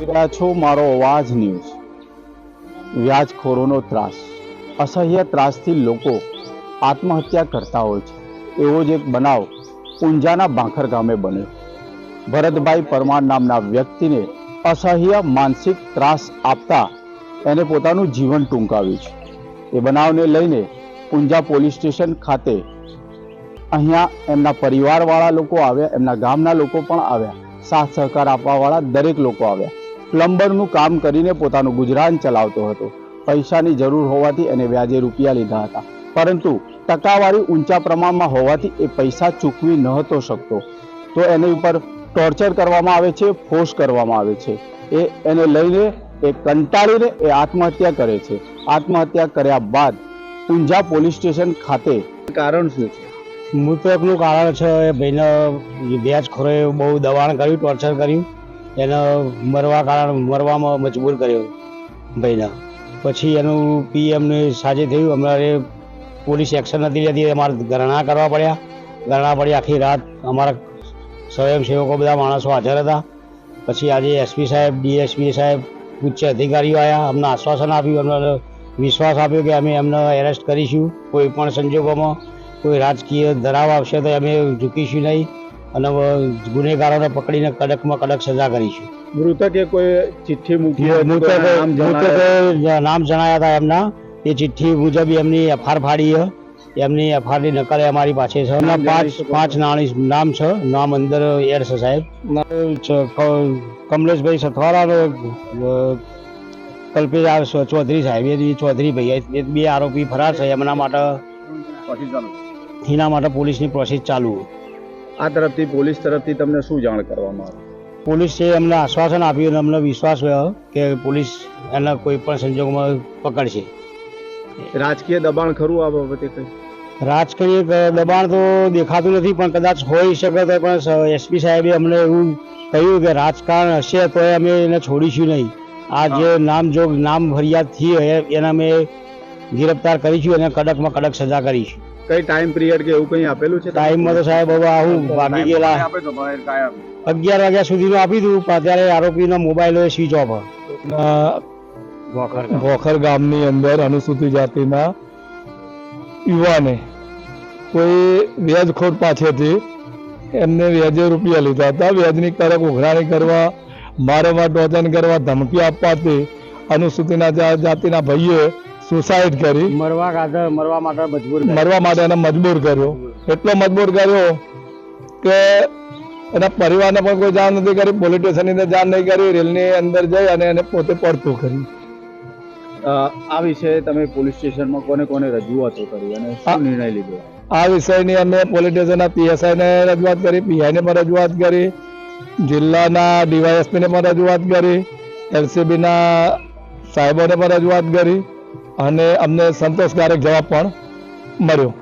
રહ્યા છો મારો અવાજ ન્યૂઝ. વ્યાજખોરોનો ત્રાસ. અસહ્ય ત્રાસથી લોકો આત્મહત્યા કરતા હોય છે. એવો જ એક બનાવ ઊંઝાના ભાંખર ગામે બન્યો. ભરતભાઈ પરમાર નામના વ્યક્તિને અસહ્ય માનસિક ત્રાસ આપતા એને પોતાનું જીવન ટૂંકાવ્યું છે. એ બનાવને લઈને ઊંઝા પોલીસ સ્ટેશન ખાતે અહીંયા એમના પરિવારવાળા લોકો આવ્યા, એમના ગામના લોકો પણ આવ્યા, સાથ સહકાર આપવાવાળા દરેક લોકો આવ્યા. પ્લમ્બરનું કામ કરીને પોતાનું ગુજરાન ચલાવતો હતો. પૈસાની જરૂર હોવાથી એને વ્યાજે રૂપિયા લીધા હતા. પરંતુ ટકાવારી ઊંચા પ્રમાણમાં હોવાથી એ પૈસા ચૂકવી નહોતો શકતો. તો એની ઉપર ટોર્ચર કરવામાં આવે છે, ફોર્સ કરવામાં આવે છે. એ એને લઈને એ કંટાળીને એ આત્મહત્યા કરે છે. આત્મહત્યા કર્યા બાદ ઊંઝા પોલીસ સ્ટેશન ખાતે કારણ શું છે? મૃતકનું કારણ છે એ ભાઈને વ્યાજખોરે બહુ દબાણ કર્યું, ટોર્ચર કર્યું. એને મરવા કારણ મરવામાં મજબૂર કર્યો ભાઈને. પછી એનું પીએમને સાજે થયું. અમારે પોલીસ એક્શન નથી લેતી. અમારે ગરણા કરવા પડ્યા. ગરણા પડી આખી રાત અમારા સ્વયંસેવકો બધા માણસો હાજર હતા. પછી આજે એસપી સાહેબ, ડીએસપી સાહેબ, ઉચ્ચ અધિકારીઓ આવ્યા અમને આશ્વાસન આપ્યું. અમને વિશ્વાસ આપ્યો કે અમે એમને એરેસ્ટ કરીશું. કોઈ પણ સંજોગોમાં કોઈ રાજકીય ધરાવ આવશે તો અમે ઝૂકીશું નહીં. અને ગુનેગારોને પકડીને કડકમાં કડક સજા કરીશું. મૃતકે કોઈ ચિઠ્ઠી મૂકી મૃતકે નામ જણાયા હતા એમના. એ ચિઠ્ઠી મુજબ એમની એફઆર ફાડી એમની એફઆરની નકલ અમારી પાસે છે. એમના પાંચ પાંચ નાણી નામ છે. નામ અંદર એર છે સાહેબ. કમલેશભાઈ સથવારા કલ્પેશ ચૌધરી સાહેબ. એ ચૌધરી ભાઈ. એ બે આરોપી ફરાર છે. એમના માટે એના માટે પોલીસની પ્રોસેસ ચાલુ. આ તરફથી પોલીસ તરફથી તમને શું જાણ કરવામાં આવે? પોલીસે અમને આશ્વાસન આપ્યું અને અમને વિશ્વાસ રહ્યો કે પોલીસ એના કોઈ પણ સંજોગોમાં પકડશે. રાજકીય દબાણ ખરું આ બાબતે કઈ? રાજકીય દબાણ તો દેખાતું નથી પણ કદાચ હોઈ શકે તો પણ એસપી સાહેબે અમને એવું કહ્યું કે રાજકારણ હશે તો અમે એને છોડીશું નહીં. આ જે નામ જોગ નામ ફરિયાદ થઈ એના એને અમે ગિરફ્તાર કરીશું અને કડકમાં કડક સજા કરીશું. કઈ ટાઈમ પિરિયડ કે એવું કઈ આપેલું છે? ટાઈમમાં તો સાહેબ હવે આવું ભાગી ગયેલા. અગિયાર વાગ્યા સુધીનું આપી દઉં પણ અત્યારે આરોપીનો મોબાઈલ સ્વિચ ઓફ ભોખર ગામની અંદર અનુસૂચિત જાતિના યુવાને કોઈ વ્યાજખોર પાસેથી એમને વ્યાજે રૂપિયા લીધા હતા. વ્યાજની કડક ઉઘરાણી કરવા મારવા ટોચન કરવા ધમકી આપવાથી અનુસૂચિતના જા- જાતિના ભાઈઓએ સુસાઇડ કરી. મરવા ખાતર મરવા માટે મજબૂર મરવા માટે એને મજબૂર કર્યો. એટલો મજબૂર કર્યો કે એના પરિવારને પણ કોઈ જાણ નથી કરી પોલીસ સ્ટેશનની અંદર જાણ નહીં કરી રેલની અંદર જઈ અને એને પોતે પડતું કર્યું આ વિષય તમે પોલીસ સ્ટેશનમાં કોને કોને રજૂઆતો કરી અને શું નિર્ણય લીધો? આ વિષયની અમે પોલીસ સ્ટેશનના પીએસઆઈને રજૂઆત કરી પીઆઈને પણ રજૂઆત કરી જિલ્લાના ડીવાયએસપીને પણ રજૂઆત કરી એલસીબીના સાહેબોને પણ રજૂઆત કરી અને અમને સંતોષકારક જવાબ પણ મળ્યો.